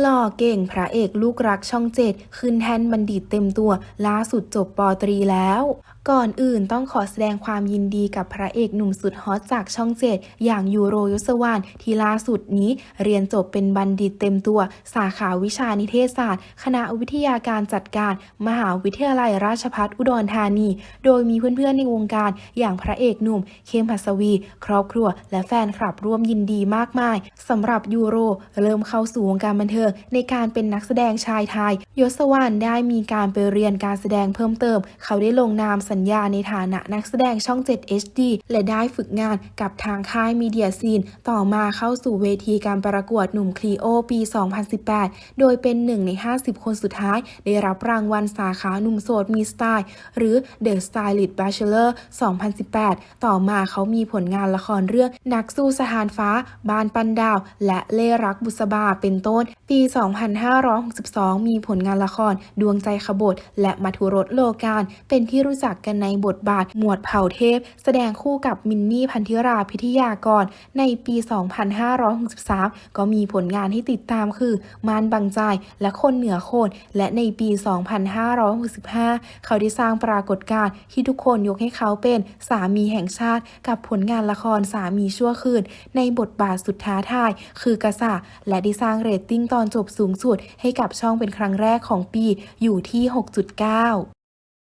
หล่อเก่งพระเอกลูกรักช่องเจ็ดขึ้นแทนบัณฑิตเต็มตัว ล่าสุดจบปอตรีแล้ว ก่อนอื่นต้องขอแสดงความยินดีกับพระเอกหนุ่มสุดฮอตจากช่องเจ็ดอย่างยูโรยศวรรณที่ล่าสุดนี้เรียนจบเป็นบัณฑิตเต็มตัว สาขาวิชานิเทศศาสตร์ คณะวิทยาการจัดการ มหาวิทยาลัยราชภัฏอุดรธานี โดยมีเพื่อนๆในวงการอย่างพระเอกหนุ่ม เข้มหัสวี ครอบครัว และแฟนคลับร่วมยินดีมากมายสำหรับยูโร เริ่มเข้าสู่วงการบันเทิงในการเป็นนักแสดงชายไทย ยศวรรณได้มีการไปเรียนการแสดงเพิ่มเติม เขาได้ลงนามสัญญาในฐานะนักแสดงช่อง 7 HD และได้ฝึกงานกับทางค่ายมีเดียซีน ต่อมาเข้าสู่เวทีการประกวดหนุ่มคลีโอปี 2018 โดยเป็นหนึ่งใน 50 คนสุดท้าย ได้รับรางวัลสาขาหนุ่มโสดมีสไตล์ หรือ The Stylist Bachelor 2018 ต่อมาเขามีผลงานละครเรื่องนักสู้สถานฟ้า บานปันดาว และเล่รักบุษบาเป็นต้นปี 2562 มีผลงานละคร ดวงใจขบฏ และมัทุรสโลการเป็นที่รู้จักกันในบทบาท หมวดเผ่าเทพ แสดงคู่กับมินนี่พันธิราพิทยากร ในปี 2563 ก็มีผลงานที่ติดตามคือ มารบังใจและคนเหนือโคน และในปี 2565 เขาได้สร้างปรากฏการณ์ที่ทุกคนยกให้เขาเป็นสามีแห่งชาติ กับผลงานละครสามีชั่วคืน ในบทบาทสุดท้าทาย คือกษัตริย์และได้สร้างเรตติ้งตอนจบสูงสุดให้กับช่องเป็นครั้งแรกของปีอยู่ที่ 6.9